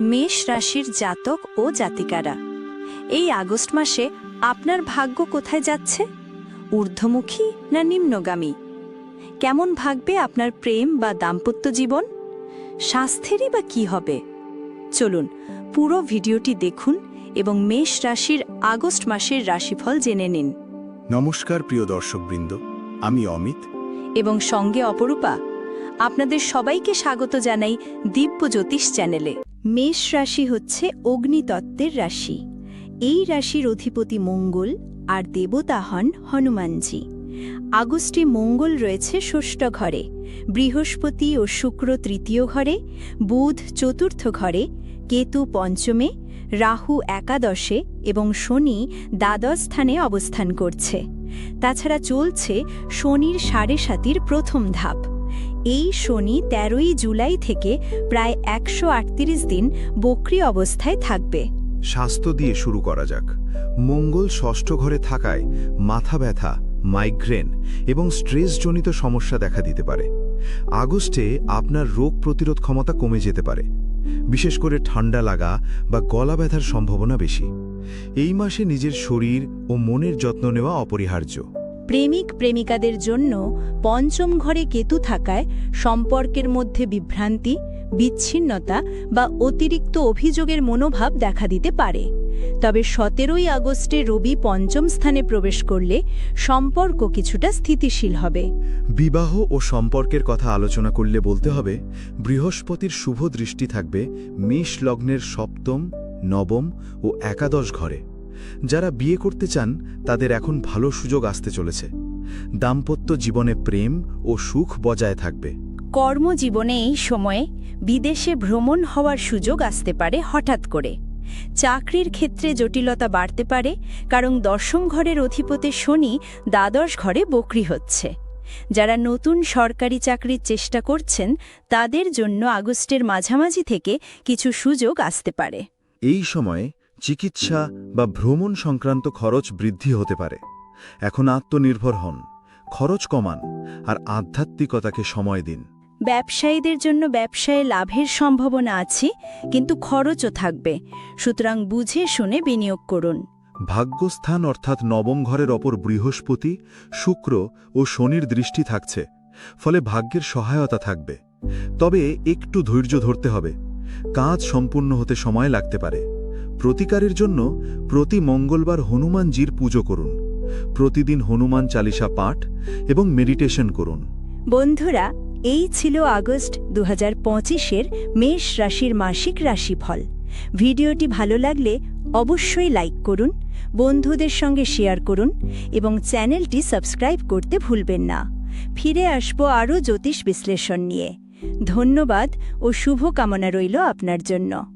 মেষ রাশির জাতক ও জাতিকারা। এই আগস্ট মাসে আপনার ভাগ্য কোথায় যাচ্ছে? ঊর্ধ্বমুখী না নিম্নগামী? কেমন ভাগবে আপনার প্রেম বা দাম্পত্য জীবন? স্বাস্থ্যেরই বা কি হবে? চলুন পুরো ভিডিওটি দেখুন এবং মেষ রাশির আগস্ট মাসের রাশিফল জেনে নিন। নমস্কার প্রিয় দর্শকবৃন্দ আমি অমিত। এবং সঙ্গে অপরূপা আপনাদের সবাইকে স্বাগত জানাই দিব্য জ্যোতিষ চ্যানেলে। মেষ রাশি হচ্ছে অগ্নিতত্ত্বের রাশি। এই রাশির অধিপতি মঙ্গল আর দেবতা হন হনুমানজি। আগস্টে মঙ্গল রয়েছে ষষ্ঠ ঘরে, বৃহস্পতি ও শুক্র তৃতীয় ঘরে, বুধ চতুর্থ ঘরে, কেতু পঞ্চমে, রাহু একাদশে এবং শনি দ্বাদশ স্থানে অবস্থান করছে। তাছাড়া চলছে শনির সাড়ে সাতির প্রথম ধাপ। এই শনি তেরোই জুলাই থেকে প্রায় একশো আটত্রিশ দিন বক্রি অবস্থায় থাকবে। স্বাস্থ্য দিয়ে শুরু করা যাক। মঙ্গল ষষ্ঠ ঘরে থাকায় মাথা ব্যথা, মাইগ্রেন এবং স্ট্রেসজনিত সমস্যা দেখা দিতে পারে। আগস্টে আপনার রোগ প্রতিরোধ ক্ষমতা কমে যেতে পারে। বিশেষ করে ঠান্ডা লাগা বা গলা ব্যথার সম্ভাবনা বেশি। এই মাসে নিজের শরীর ও মনের যত্ন নেওয়া অপরিহার্য। প্রেমিক প্রেমিকাদের জন্য পঞ্চম ঘরে কেতু থাকায় সম্পর্কের মধ্যে বিভ্রান্তি, বিচ্ছিন্নতা বা অতিরিক্ত অভিযোগের মনোভাব দেখা দিতে পারে। তবে সতেরোই আগস্টে রবি পঞ্চম স্থানে প্রবেশ করলে সম্পর্ক কিছুটা স্থিতিশীল হবে। বিবাহ ও সম্পর্কের কথা আলোচনা করলে বলতে হবে, বৃহস্পতির শুভ দৃষ্টি থাকবে মেষ লগ্নের সপ্তম, নবম ও একাদশ ঘরে। যারা বিয়ে করতে চান তাদের এখন ভালো সুযোগ আসতে চলেছে। দাম্পত্য জীবনে প্রেম ও সুখ বজায় থাকবে। কর্মজীবনে এই সময়ে বিদেশে ভ্রমণ হওয়ার সুযোগ আসতে পারে হঠাৎ করে। চাকরির ক্ষেত্রে জটিলতা বাড়তে পারে কারণ দশম ঘরের অধিপতি শনি দ্বাদশ ঘরে বকরি হচ্ছে। যারা নতুন সরকারি চাকরির চেষ্টা করছেন তাদের জন্য আগস্টের মাঝামাঝি থেকে কিছু সুযোগ আসতে পারে। এই সময়ে চিকিৎসা বা ভ্রমণ সংক্রান্ত খরচ বৃদ্ধি হতে পারে। এখন আত্মনির্ভর হন খরচ কমান আর আধ্যাত্মিকতাকে সময় দিন। ব্যবসায়ীদের জন্য ব্যবসায়ে লাভের সম্ভাবনা আছে কিন্তু খরচও থাকবে। সুতরাং বুঝে শুনে বিনিয়োগ করুন। ভাগ্যস্থান অর্থাৎ নবম ঘরের অপর বৃহস্পতি শুক্র ও শনির দৃষ্টি থাকছে ফলে ভাগ্যের সহায়তা থাকবে। তবে একটু ধৈর্য ধরতে হবে। কাজ সম্পূর্ণ হতে সময় লাগতে পারে। প্রতিকারের জন্য প্রতি মঙ্গলবার হনুমানজির পুজো করুন। প্রতিদিন হনুমান চালিসা পাঠ এবং মেডিটেশন করুন। বন্ধুরা, এই ছিল আগস্ট দু হাজার মেষ রাশির মাসিক রাশিফল। ভিডিওটি ভালো লাগলে অবশ্যই লাইক করুন, বন্ধুদের সঙ্গে শেয়ার করুন এবং চ্যানেলটি সাবস্ক্রাইব করতে ভুলবেন না। ফিরে আসব আরও জ্যোতিষ বিশ্লেষণ নিয়ে। ধন্যবাদ ও শুভ কামনা রইল আপনার জন্য।